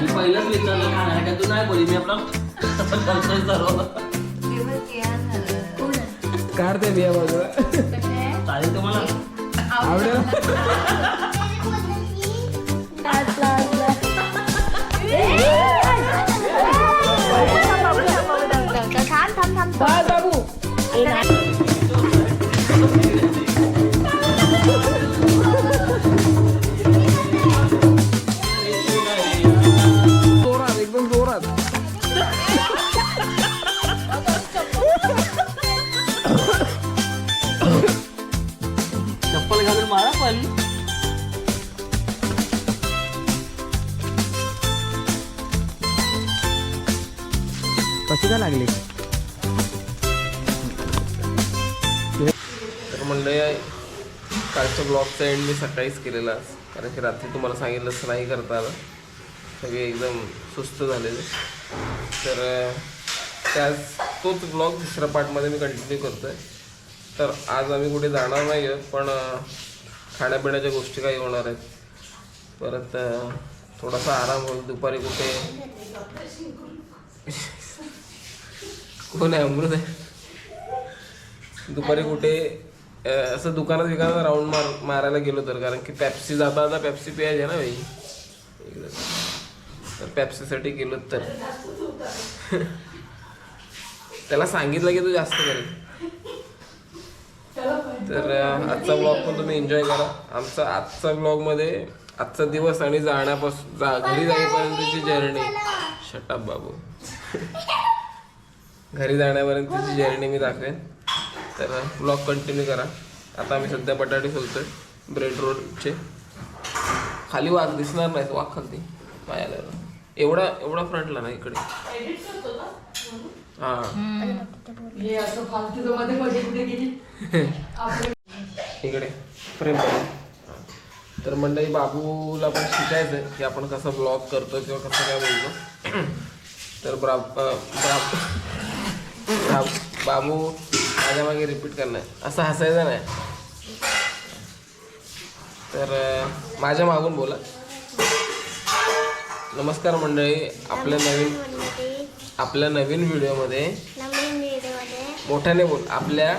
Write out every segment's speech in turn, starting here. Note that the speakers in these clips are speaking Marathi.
मी पहिलंच विचारलं का तू नाही बोली मी आपला करतोय सर्व. काढते बिया बाजूला. चालेल तुम्हाला. आवडेल? थांब कालच्या ब्लॉगचा एंड मी सकाळीच केलेला कारण की रात्री तुम्हाला सांगितलंच नाही करता आलं. सगळे एकदम सुस्त झालेले. तर त्याच तोच ब्लॉग दुसऱ्या पार्टमध्ये मी कंटिन्यू करतो आहे तर आज आम्ही कुठे जाणार नाही आहोत पण खाण्यापिण्याच्या गोष्टी काही होणार आहेत. परत थोडासा आराम होईल. दुपारी कुठे? कोण आहे अमृत? आहे दुपारी कुठे? असं दुकानात विकायला राऊंड मार मारायला गेलो तर कारण की पेप्सी जाता आता पेप्सी प्यायचे ना भाई तर पेप्सीसाठी गेलो तर. त्याला सांगितलं की तू जास्त करेल. तर आजचा ब्लॉग पण तुम्ही एन्जॉय करा. आमचा आजचा ब्लॉगमध्ये आजचा दिवस आणि जाण्यापासून जा घरी जाईपर्यंतची जर्नी शटअप बाबू. घरी जाण्यापर्यंतची जर्नी मी दाखवेन. तर ब्लॉग कंटिन्यू करा. आता आम्ही सध्या बटाटे सोलतोय ब्रेड रोडचे खाली वाघ दिसणार नाही वाघ खालती. पायाला. एवढा एवढा फ्रंटला ना इकडे. हा. इकडे. फ्रेम तर मंडळी बाबूला पण शिकायचं आहे की आपण कसं ब्लॉग करतो किंवा कसं काय बोलतो. तर ब्रा- बाबू माझ्या मागे रिपीट करणार. असं हसायचं नाही. तर माझ्या मागून बोला. नमस्कार मंडळी आपल्या नवीन आपल्या नवीन व्हिडिओमध्ये मोठ्याने बोल आपल्या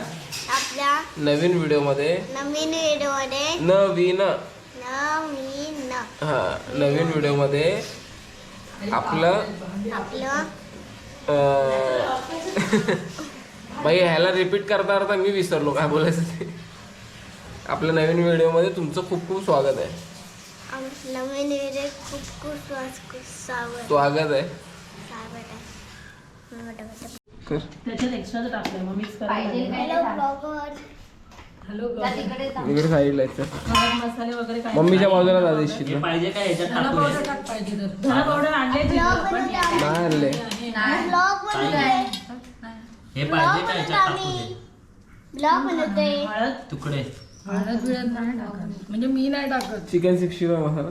नवीन व्हिडिओमध्ये नवीन व्हिडिओमध्ये नवीन नवीन हा नवीन व्हिडिओमध्ये आपलं आपलं बाई ह्याला रिपीट करता करता मी विसरलो काय बोलायचं ते. आपल्या नवीन व्हिडिओमध्ये तुमचं खूप खूप स्वागत आहे. नवीन व्हिडिओ खूप खूप स्वागत. आहे. सावध आहे. मोठं मोठं. कर. त्याच्यात एक्स्ट्राचं टाकलंय मग मिक्स करायला हॅलो ब्लॉगर हॅलो इकडे साईडला मम्मीच्या बाजूला जा देशील हे ना पाहिजे काय नाही आणले. हे पाहिजे काय ह्याच्यात टाकून दे. ब्लॉग बनवतोय हळद. तुकडे. हळद बिळद नाही टाकत. म्हणजे मी नाही टाकत. चिकन सिक्स्टी फाय मसाला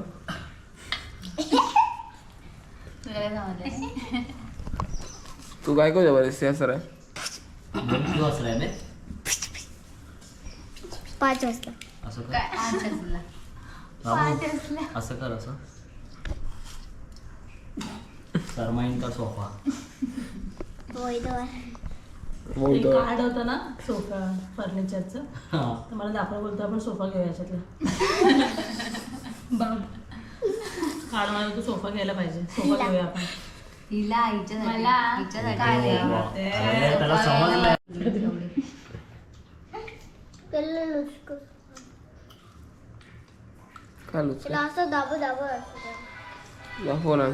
तू काय करू जबरदस्ती आहे दोन बे पाच वाजता. असं कर. बाबू असं कर असं. सरमाईन का सोफा? होय तर एक कार्ड होतं ना सोफा फर्निचरचं हा. तर मला दाखवलं बोलतो आपण सोफा घेऊया याच्यातला. बाब कार्ड मला तो सोफा घ्यायला पाहिजे. सोफा घेऊया आपण. हिला हिच्यासाठी. अरे, त्याला असं दाबू दाबू फोन आण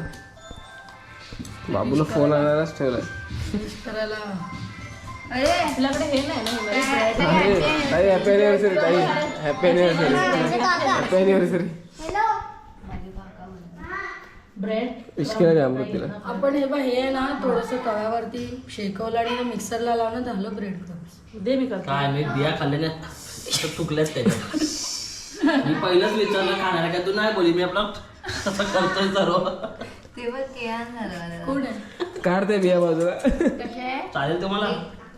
बाबूला फोन आणायलाच ठेवलाय. करायला. अरे आपल्याकडे हे नाही ना हे ताई हॅपी अॅनिव्हर्सरी ताई. Happy anniversary happy anniversary hello bread द्या अमृत तिला आपण हे बघ हे आहे ना थोडस तव्यावरती शेकवलं आणि मिक्सरला लावणं झालं ब्रेड क्रम्स दे मी करतो काय मी बिया खाल्ल्याने असं तुकल्याच त्याच्यात. मी पहिलंच विचारलं खाणार का तू? नाही बोली मी आपला. कसं करतोय सर्व. ते झालं मला. कोण आहे? काढते बिया बाजूला. चालेल तुम्हाला?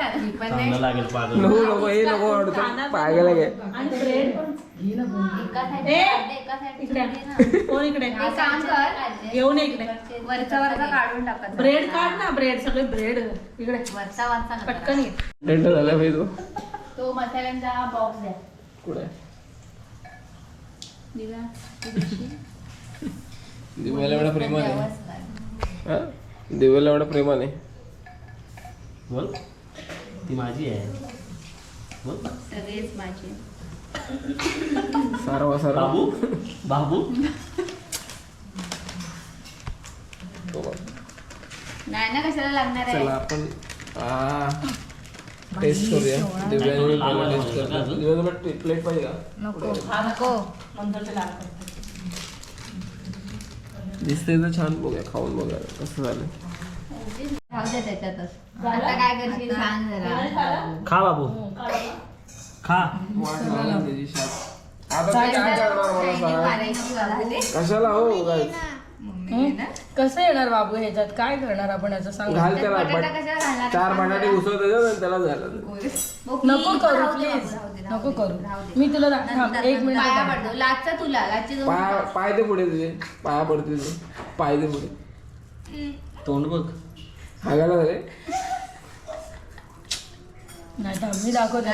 चांगलं लागेल पागल नको नको हे नको आवडतं. आणि ब्रेड पण. इकडे. कोण वरचा वरचा काढून ब्रेड काढ ना ब्रेड सगळे ब्रेड इकडे. वरचा पटकन ये. टेंट झाला भाई तो. तो मसाल्यांचा बॉक्स द्या कुठे? दिव्या दिव्याला एवढा प्रेमाने. हा? दिव्याला एवढा प्रेमाने बोल. ती माझी आहे. बोल सगळेच माझे. सारवा सारवा. बाबू? बाबू. नाही ना कशाला लागणार आहे? चला आपण टेस्ट करूया. दिव्याने पहिला टेस्ट करतो दिव्या तुला प्लेट पाहिजे का? नको. नको. नंतर ते लाल करते. दिसतंय तर छान बघूया खाऊन बघूया कसं झालं राहू दे त्याच्यातच. आता काय करशील सांग जरा. खा बाबू. खा वाट लावून त्याची शाप. आता ते काय करणार मला सांग. मारायची झाली. कशाला हो कसं येणार बाबू ह्याच्यात? काय करणार आपण याचं? सांग. घाल त्याला बटाटा बट- कशाला घालणार? चार बटाटे उसळ त्याच्यात आणि त्याला झालं. नको करू प्लीज नको करू. मी तुला दा- थांब नंतर- एक मिनिट पाया थांब. पडतो. तुला दोन पाय पाय. दे पुढे तुझे. पाया पडते तुझे. पाय दे पुढे तोंड बघ. हागायला झाले? नाही मी दाखवते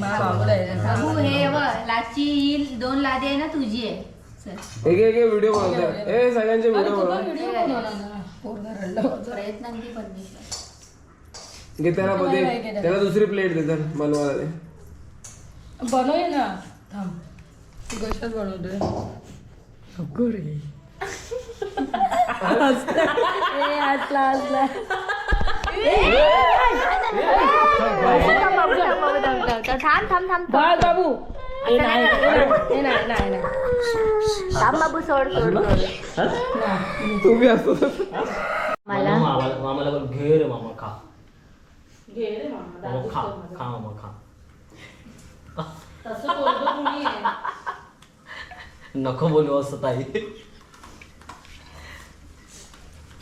बाबू. हे लाची ही दोन लादी आहे ना तुझी आहे. चल. एक एक व्हिडिओ ए सगळ्यांचे व्हिडिओ तू बनव. व्हिडिओ बनवला ना पोरगा रडला होता. प्रयत्नांची परमेश्वर घे त्याला दुसरी प्लेट दे तर बनवायला दे बनवूया ना. थांब. तू कशात बनवतोय? नको रे. थांब थांब थांब बाळ बाबू ए, नाही ए, नाही, नाही नाही थांब बाबू सोड सोड तू बी असतो मामाला बोल घे रे मामा खा घे रे मामा खा खा मामा खा नको बोलू असं ताई तसं पोरगं कोणी आहे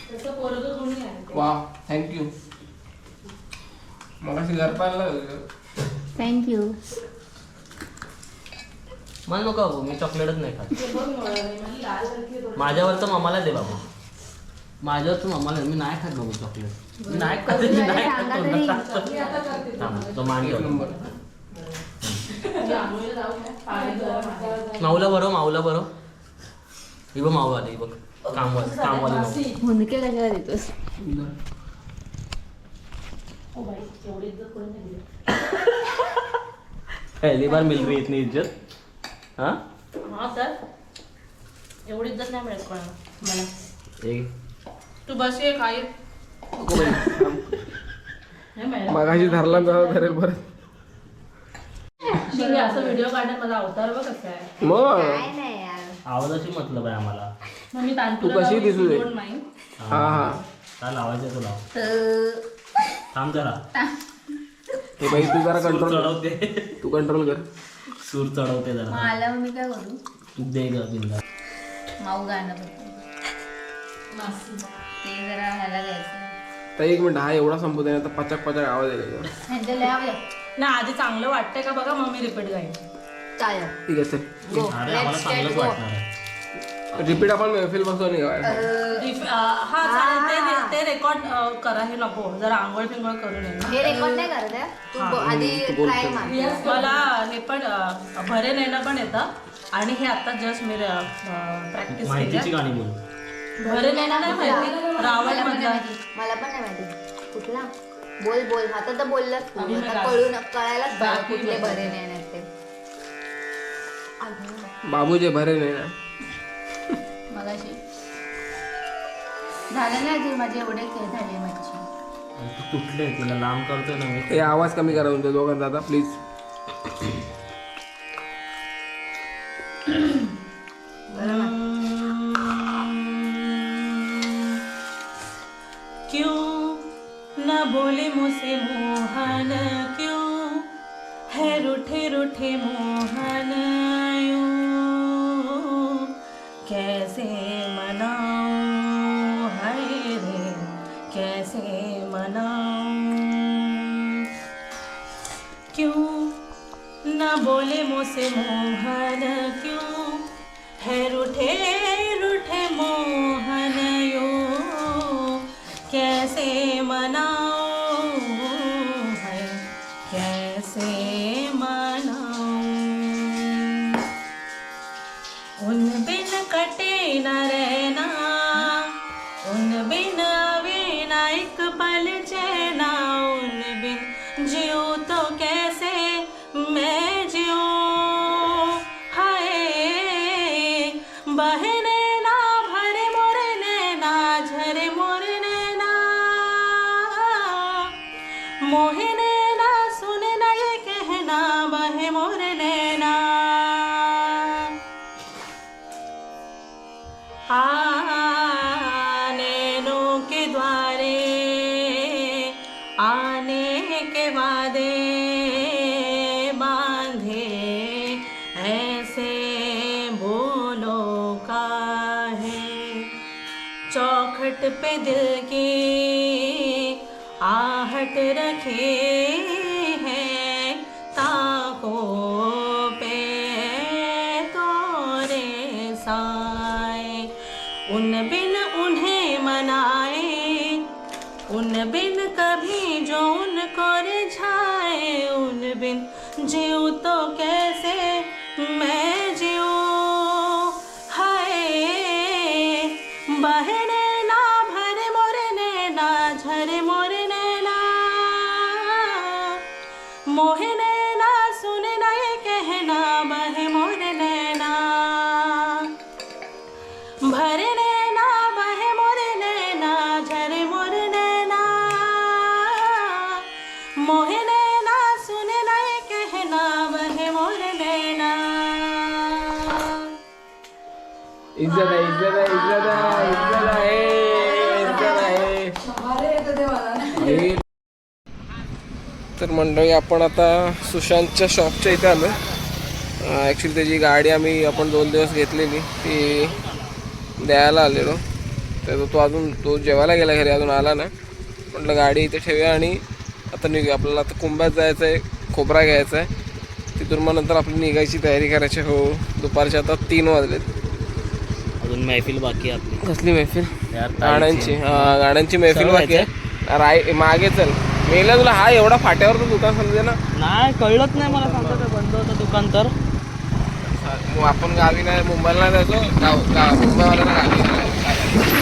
वा थँक्यू मग अशी घर पाहिलं थँक्यू मला नको बाबू मी चॉकलेटच नाही खात. ते बघ मला रे, मला लाल सारखी थोडी- माझ्यावरचं मामाला दे बाबू. माझ्यावरचं मामाला मी नाही खात बाबू चॉकलेट मी नाही खात मी नाही खात तो. नंबर. मी आंघोळीला जाऊ का? पाणी गरम आहे. माऊला बरं माऊला बरं ही बघ माऊ आली ही बघ. कामवाली कामवाली माऊ हुंदके कशाला देतोस नाही. पहली बार मिल रही इतनी इज्जत. हाँ? हा तर एवढी इज्जत नाही मिळत कोणाला. मला. एक तू बस ये. हे मिळालं. मगाशी धरला तर धरेल परत. शिंगे असं व्हिडिओ काढण्यात माझा अवतार बघ कसं आहे. मग. काय नाही यार मतलब आहे आम्हाला. मग मी तानपुरा तू कशी लावू, दिसू दे. हा हा. काय लावायचं तुला? तर थांब जरा. हे बाई तू जरा सूर कंट्रोल चढवते. तू कंट्रोल कर. सूर चढवते जरा. मग मी काय करू? तू दे ग बिंदा. माऊ गाणं बघतो ते जरा ह्याला द्यायचं. तर एक मिनिट. हा एवढा संपू दे आता पचक पचक आवाज येईल. ह्यांच्या लय आवडलं. ना आधी चांगलं वाटतंय का बघा? मग मी रिपीट गाईन चालेल. ठीक आहे चल. Go. अरे आम्हाला चांगलंच. वाटणार आहे. रिपीट आपण महफिल बसवून अं, हा चालेल ते रे- ते रेकॉर्ड करा हे नको जरा आंघोळ पिंगोळ करू नये. हे रेकॉर्ड नाही करत आहे. तू ब- आधी ट्राय मार. मला हे पण अं, भरे नेणं पण येतं. आणि हे आता जस्ट मी प्रॅक्टिस माहितीची केली. गाणी बोल. भरे नेणं नाही माहिती. रावण मला पण नाही माहिती. मला पण नाही माहिती. कुठला? बोल बोल. आता तर बोललास तू. आम्ही आता नाही कळून कळायलाच पाहिजे बाकी कुठले. बरे नाही ते. बाबूचे भरे नाही ना? मगाशी. झालं नाही अजून माझे एवढे खेळ झाले माझी तू तुटले तुला लांब करतोय ना मी. हे आवाज कमी करा तुमच्या दोघांचा आता प्लीज क्यों न बोले मुझसे मोहन क्यों? है रूठे रूठे मोहन। कैसे मनाऊं? हाय रे कैसे मनाऊं? क्यों न बोले मुझसे मोहन मोहिने ना सुने ना ये कहना बहे मोरे बहने ना तर मंडळी आपण आता सुशांतच्या शॉपच्या इथे आलो ॲक्च्युली त्याची गाडी आम्ही आपण दोन दिवस घेतलेली ती द्यायला आलेलो. तर तो अजून तो जेवायला गेला घरी अजून आला ना म्हटलं गाडी इथे ठेवूया आणि आता निघूया. आपल्याला आता कुंभात जायचं आहे खोबरा घ्यायचा आहे तिथून मग नंतर आपली निघायची तयारी करायची. हो दुपारचे आता तीन वाजलेत. अजून मैफिल बाकी आपली. कसली मैफिल? गाण्यांची हा गाण्यांची मैफिल बाकी आहे. राय मागे चल. मेला तुला हा एवढा फाट्यावर दुकान समजे ना? नाही कळलंच नाही मला सांगतो ते बंद होतं दुकान तर. आपण गावी नाही मुंबईला नाही जायचो? गाव गाव मुंबईवाल्यांना गावी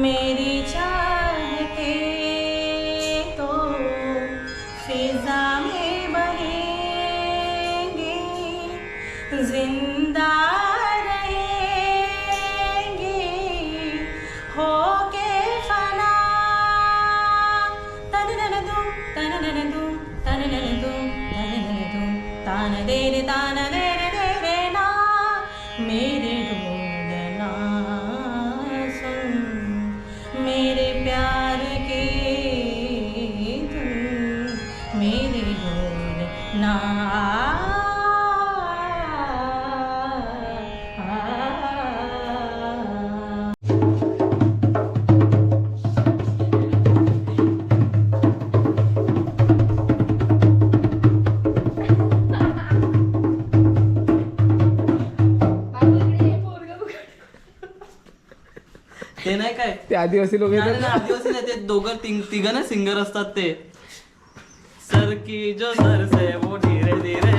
में ते नाही काय? ते आदिवासी लोक नाही, येतात. नाही, आदिवासी नाही ते दोघं तिघ तिघं ना सिंगर असतात ते. सर की जो सर से वो धीरे धीरे.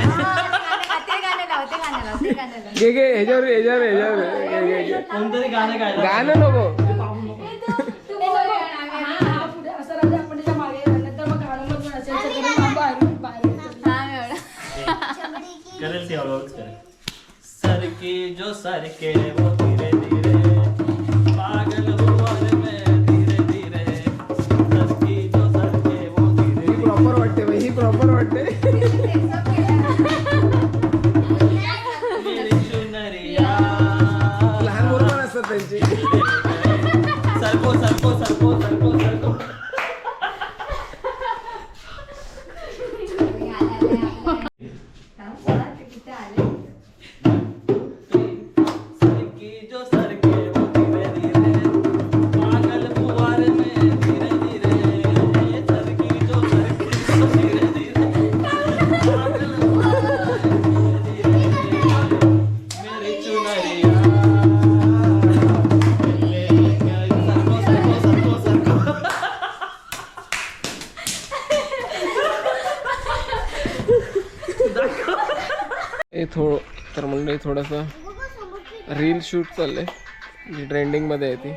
ते ते ते ह्याच्यावर ह्याच्यावर ह्याच्यावर. घे, घे, घे. कोणतरी गाणं गायला गाणं नको. हा, पुढे असं राहू दे, आपण त्याच्यामागे नंतर मग प्रॉपर वाटते लहान मुलं पण असतात त्यांची. सरको सरको सरको सरको सरको शूट चाललंय. जी ट्रेंडिंगमध्ये आहे ती.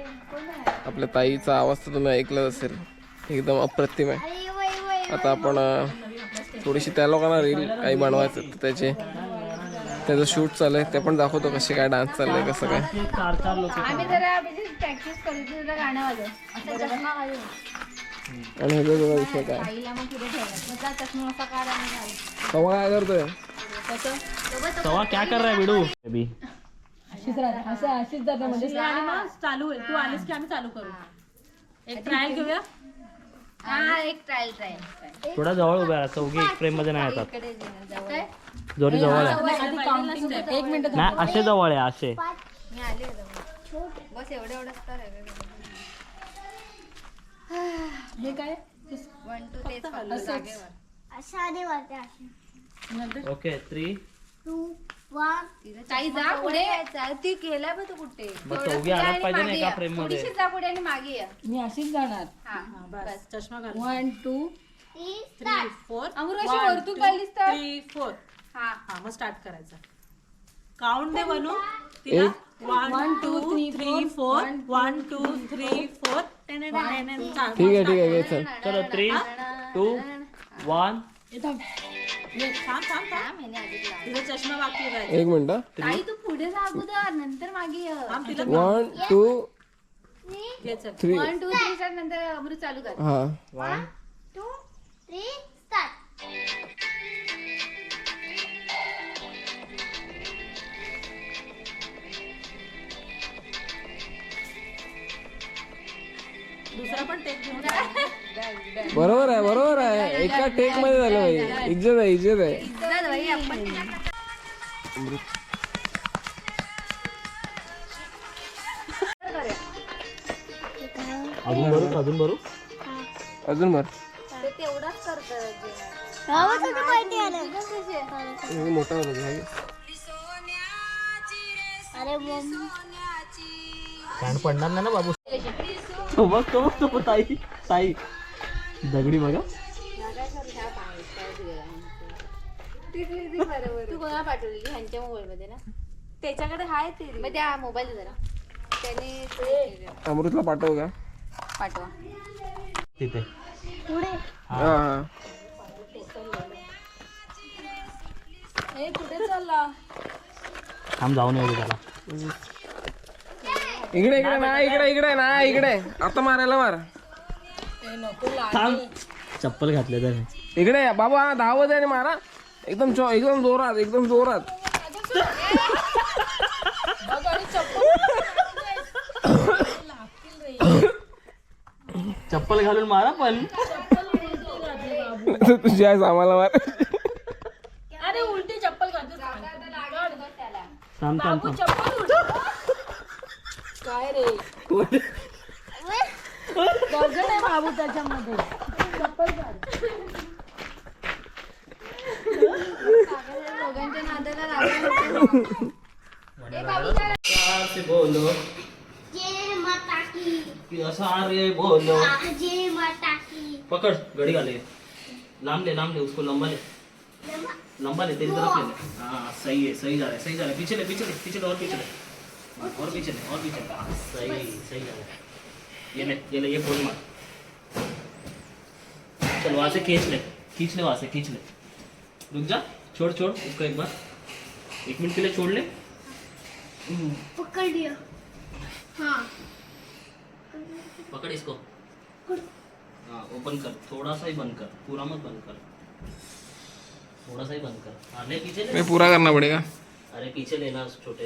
आपल्या ताईचा आवाज तर तुम्ही ऐकलाच असेल. एकदम अप्रतिम आहे. आता आपण थोडीशी त्या लोकांना रील काही बनवायचं तर त्याचे त्याचं शूट चालू आहे ते पण दाखवतो कसे काय डान्स चाललंय कसं काय. आणि बघा विषय काय. तेव्हा काय करतोय? तवा क्या कर रहा है बिडू अभी. अशीच राहते असं अशीच जाते म्हणजे आणि मग चालू होईल. तू आलीस की आम्ही चालू करू? एक ट्रायल घेऊया? हा एक ट्रायल ट्रायल थोडा जवळ उभा राहा चौघी एक फ्रेममध्ये नाही येतात. इकडे जे जवळ. जोडी जवळ आहे. एक मिनिट नाही असे जवळ आहे असे. मी आले जवळ. बस एवढं एवढंच तर आहे हे. काय? वन टू तेच फक्त जागेवर. अशा आधी वाटते अशी ओके थ्री टू वन काही जा पुढे. ती गेलाय बघ तू कुठे. मग थोडं आणि पाहिजे या. frame मध्ये. थोडीशी जा पुढे आणि मागे ये. मी अशीच जाणार. हा बस. चष्मा घाल. One two three three four Amruta अशी वरतून काढलीस तर? थ्री फोर हा. हा मग स्टार्ट करायचं. काउंट दे बनू. तिला. One two three four one two three four ठीक आहे ठीक आहे घे चल. चलो थ्री टू वन थांब थांब थांब चष्मा बाकी आहे एक मिनिट ताई तू पुढे जा अगोदर नंतर मागे ये. थांब तिला वन टू घे चल. थ्री वन टू थ्री नंतर अमृत चालू कर. हा. वन टू थ्री स्टार्ट दुसरा पण टेक घेऊन जा. बरोबर आहे बरोबर आहे. एका टेकमध्ये झालं भाई इज्जत आहे इज्जत आहे. इज्जत भाई आपण अजून भरू अजून भरू? अजून भर. हे मोठा. अरे पडणार नाही ना बाबू? तो बघ तो बघ तो ताई ताई. दगडी बघा. तू कोणाला पाठवलेली ह्यांच्या मोबाईल मध्ये ना. त्याच्याकडे हाय ते. मग त्या मोबाईल जरा. त्याने ते अमृतला पाठव का? पाठवा. तिथे. पुढे. हा. ए कुठे चालला. थांब जाऊन येऊ त्याला. इकडे इकडे ना इकडे इकडे ना इकडे. आता मारायला मार. थांब. चप्पल घातले तर. इकडे बाबा धावत आहे आणि मारा. एकदम चो एकदम जोरात एकदम जोरात. चप्पल घालून मारा पण. तुझी आहे आम्हाला मार. अरे उलटी चप्पल घालतो थांब थांब काय रे? बाबू त्याच्यामध्ये बोलो बोलो पकड़ घड़ी वाले लाम ले लाम ले उसको लंबा ले लंबा ले तेरी तरफ़ ले हाँ सही है सही जा रहा है सही जा रहा है पीछे ले पीछे ले पीछे ले और पीछे ले और पीछे ले और पीछे ले सही सही जा रहा है ये ले ये ले, ये खोल मार चल वहाँ से खींच ले खींच ले वहाँ से खींच ले। रुक जा छोड़ छोड़ उसको एक बार। एक मिनट के लिए छोड़ ले। पकड़ लिया। हाँ। पकड़ इसको। हाँ वो बंद कर थोड़ा सा ही बंद कर पूरा मत बंद कर। थोड़ा सा ही बंद कर। हाँ ले पीछे ले। मैं पूरा करना पड़ेगा। अरे पीछे लेना छोटे।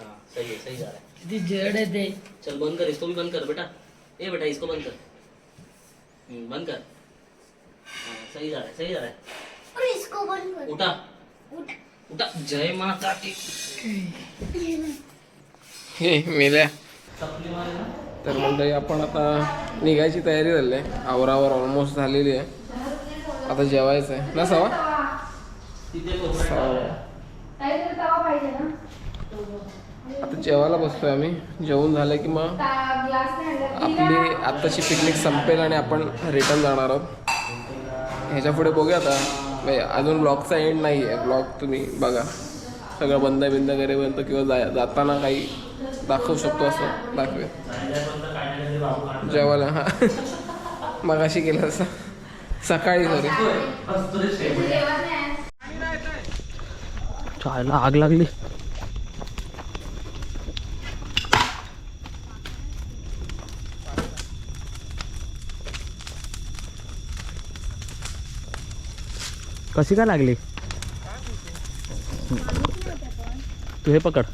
हाँ सही है सही जा रहा है। जड आहे चल बंद कर इसको भी बंद कर बेटा। ए बेटा इसको बंद कर। बंद कर। हाँ सही जा रहा है सही जा रहा है। और इसको बंद कर। उठा। उठ। उठा। जय माता की हे मेल्या तर मंडळी आपण आता निघायची तयारी झाली आहे. आवरावर ऑलमोस्ट झालेली आहे. आता जेवायचं आहे. ना सवा. सवा. आता जेवायला बसतोय आम्ही. जेवून झालं की मग आपली आत्ताची पिकनिक संपेल आणि आपण रिटर्न जाणार आहोत. ह्याच्या पुढे बघूया आता. अजून ब्लॉगचा एंड नाही आहे ब्लॉग तुम्ही बघा. सगळं बंद बिंद करेपर्यंत किंवा जा जाताना काही दाखवू शकतो असं दाखवे जेवायला हा. मग अशी केलं असं. सकाळी सॉरी चायला आग लागली. कशी काय लागली? तू हे पकड.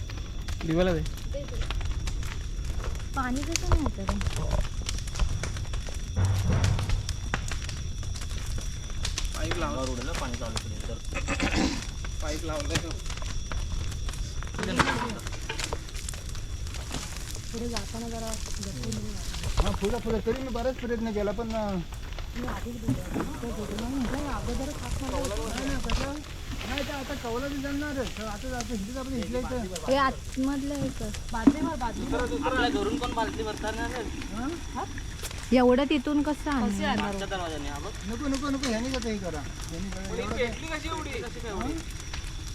दिवाला दे. पाणी कसं नाही? पाईप लाव. पाणी चालू केलं पाईप लावलाय पुढे जाताना जरा हा फुलं फुलं. तरी मी बराच प्रयत्न केला पण तर आता कवला बी जाणारच आता आपण हे आतमधलं घरून पण एवढं तिथून कसं आणणार? मागच्या दरवाजाने हा बघ. नको नको नको ह्यानी कसं हे करा. ह्यानी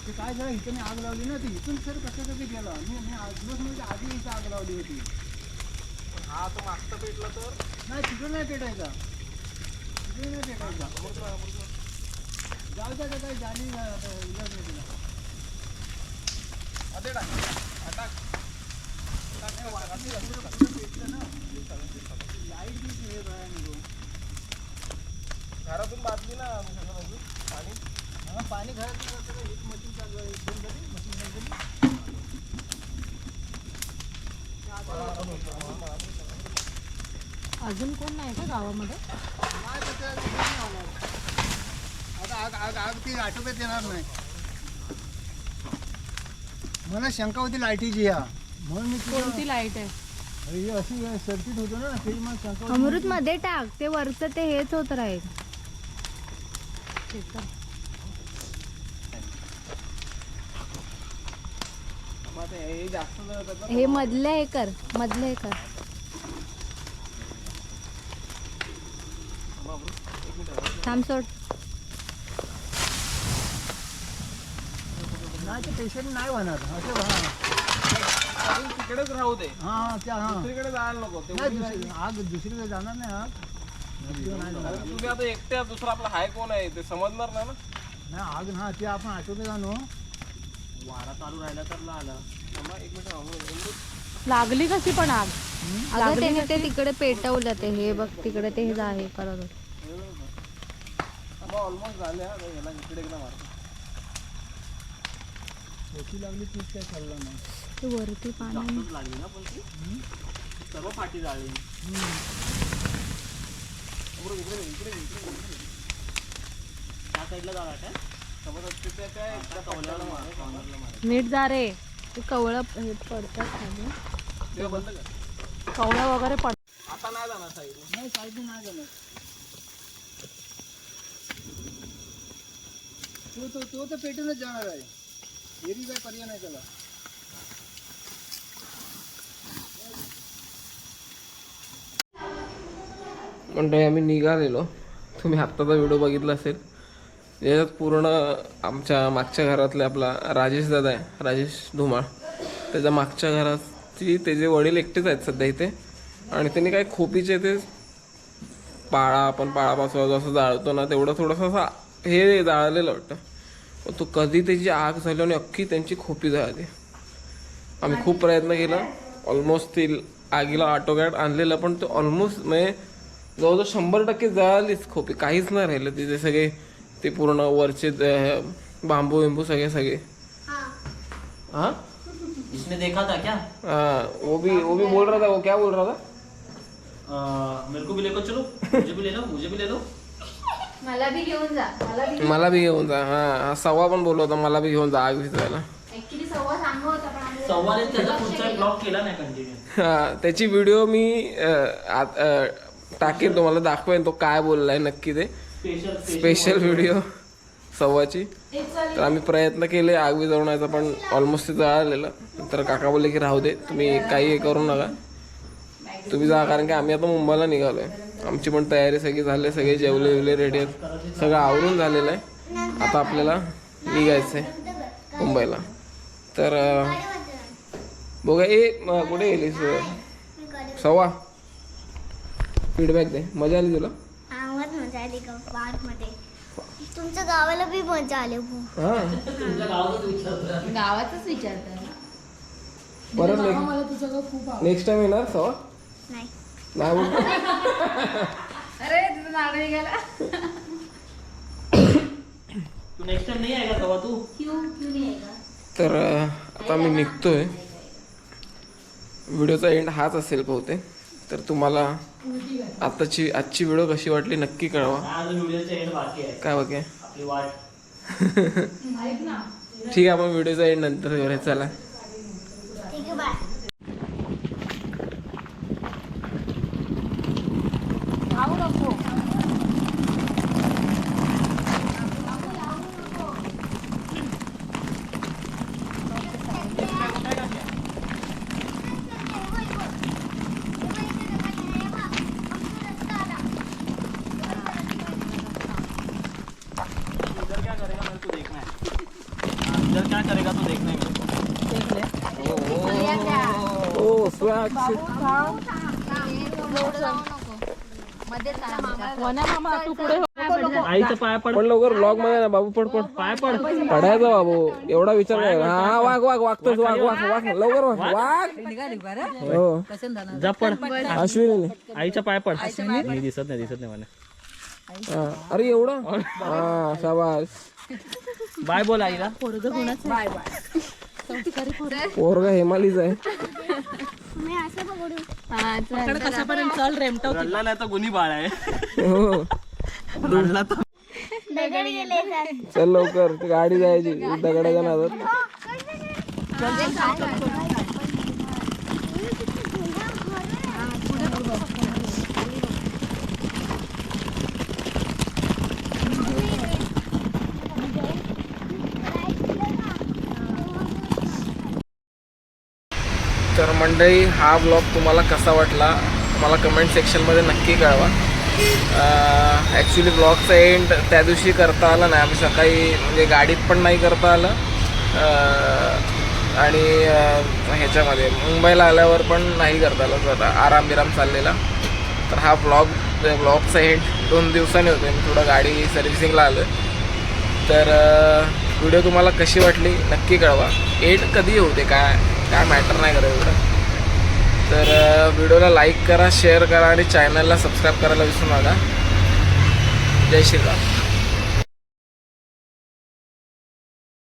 ते काय झालं इथं मी आग लावली ना ती इथून सर कसं कसं गेला? मी मी आजलोच म्हणजे आधी इथं आग लावली होती. हा तो मागचा पेटला तर? नाही तिकडे नाही पेटायचा. घरातून बातली ना पाणी हा, पाणी घरातून एक मशीन चालू आहे दोन मशीन चालू अजून कोण नाही का गावामध्ये? आग आग आग ती आटोक्यात येणार नाही मला शंका होती लाईटीची या. म्हणून मी तुला- कोणती लाइट आहे? हे अशी सर्किट होतो ना तरी मला शंका होती. अमृत मध्ये टाक ते वरचं ते हेच होत राहील. मग आता हे जास्त जर त्याचं हे मधलं हे कर मधलं हे कर. थांब सोड नाही ते पेशंट नाही होणार. असं हा तिकडेच राहू दे. हा त्या हा. दुसरीकडे जायला नको. ते नाही दुसरी. आग दुसरीकडे जाणार नाही आग नदीवर नाही जाणार. अरे तुम्ही आता एकट्या दुसरा आपला हाय कोण आहे? ते समजणार नाही ना? नाही आग हा ते आपण आटोक्यात जाणो वारा चालू राहिला तर ला आला थांबा, एक मिनिट थांबा. लागली कशी पण आग? अगं त्याने ते तिकडे पेटवलं ते हे बघ तिकडे ते हे आहे करत होते. ऑलमोस्ट झाले हा आता याला इकडे एकदा मारतो. होती लागली तीच काय चाललं नाही. ते वरती पाणी. जास्तच लागली ना पण ती? सर्व फाटी जाळली. त्या साईडला जाणार काय कवल्याला मार कवल्याला मार. नीट जा रे. ते कवळं हे पडतात खाली. ते बंद कर. कवळं वगैरे पड आता नाही जाणार साईड नाही साईड नाही जाणार. तो तो तो तर पेटूनच जाणार आहे. एरी काय पर्याय नाही त्याला. मंडळी आम्ही निघालेलो. तुम्ही आत्ताचा व्हिडिओ बघितला असेल. याच्यात पूर्ण आमच्या मागच्या घरातले आपला राजेश दादा आहे राजेश धुमाळ. त्याच्या मागच्या घराची त्याचे वडील एकटेच आहेत सध्या इथे. आणि त्यांनी काय खोपीचे ते पाळा आपण पाळापासून जसं जाळतो ना तेवढं थोडंसं असं हे जाळलेलं वाटतं. तो कधी त्याची आग झाली आणि अख्खी त्यांची खोपी झाली. आम्ही खूप प्रयत्न केला. ऑलमोस्ट ती आगीला आटोक्यात आणलेलं पण तो ऑलमोस्ट म्हणजे जवळजवळ शंभर टक्के जळालीच खोपी. काहीच नाही राहिलं. तिथे सगळे ते पूर्ण वरचे बांबू बिंबू सगळे सगळे. हाँ? देखा था क्या? हाँ वो भी वो भी बोल रहा था वो क्या बोल रहा था? अ, मेरे को भी लेकर चलो. मुझे भी ले लो मुझे भी ले लो. मला बी घेऊन जा मला बी मला बी घेऊन जा हा. हा सव्वा पण बोललो होता मला बी घेऊन जा आग विझवायला ऍक्च्युली सव्वा सांगत होता पण आम्ही सव्वाने त्याचा पुढचा ब्लॉग केला नाही कंटिन्यू हा त्याची व्हिडिओ मी अं, आत- अं, टाकेन तुम्हाला दाखवेन तो काय बोललाय नक्की ते. स्पेशल स्पेशल व्हिडिओ सव्वाची. तर आम्ही प्रयत्न केले आग विझवण्याचा पण ऑलमोस्ट ते जळालेलं तर काका बोलले की राहू दे तुम्ही काही हे करू नका. तुम्ही जा कारण की आम्ही आता मुंबईला निघालोय. आमची पण तयारी सगळी झाली सगळे जेवले विवले रेडी आहेत. सगळं आवरून झालेलं आहे. आता आपल्याला निघायचं आहे मुंबईला. तर बघा ए कुठे गेलीस? सव्वा फीडबॅक दे. मजा आली तुला? मजा आली तुमच्या गावाला बी मजा आली हा. गावातच विचारतात परत मला तुझं गाव खूप आवडतं. नेक्स्ट टाइम येणार सव्वा नाही. अरे तुझं नारळ निघाला तू नेक्स्ट टाइम नहीं आएगा सवा तू? क्यू क्यू नाही आहे का? तर आता मी निघतोय. व्हिडिओचा एंड हाच असेल बहुतेक. तर तुम्हाला आताची आजची व्हिडिओ कशी वाटली नक्की कळवा. आज व्हिडिओचा एंड बाकी आहे. काय आपली वाट. ठीक आहे आपण व्हिडिओचा एंड नंतर करूया. चला. ठीक आहे बाय इधर क्या करेगा मेरे को देखना है हाँ, इधर क्या करेगा तो देखना है. को ओ आईचं पाय पड. पण लवकर ब्लॉगमध्ये ना बाबू पड पड. पाय पड. पडायचा बाबू एवढा विचार काय हा हा, वाघ वाघ वागतोस वाघ वाघ वाघ लवकर वाघ वाघ. हो. जा पड. अश्विनी. आईच्या पाय पड. मी दिसत नाही दिसत नाही मला. हा. अरे एवढं? हा शाबास. बाय बोल आईला. पोरगा हेमालीच आहे. मी असं पकडू रडला नाही तर गुन्ही बाळ आहे. हो. रडला तर दगड चल लवकर ती गाडी जायची. दगडाच्या नादात तर मंडळी हा ब्लॉग तुम्हाला कसा वाटला? मला कमेंट सेक्शनमध्ये नक्की कळवा. ॲक्च्युली ब्लॉगचा एंड त्या दिवशी करता आला नाही. आम्ही सकाळी म्हणजे गाडीत पण नाही करता आलं. आणि ह्याच्यामध्ये मुंबईला आल्यावर पण नाही करता आलं. जरा आराम बिराम चाललेला. तर हा ब्लॉग ब्लॉगचा एंड दोन दिवसांनी होतो मी थोडं गाडी सर्व्हिसिंगला आलो तर व्हिडिओ तुम्हाला कशी वाटली? नक्की कळवा. एट कधी होते? काय काय मॅटर नाही करत एवढं. तर व्हिडिओला लाईक करा शेअर करा आणि चॅनलला सबस्क्राईब करायला विसरू नका. जय श्रीराम.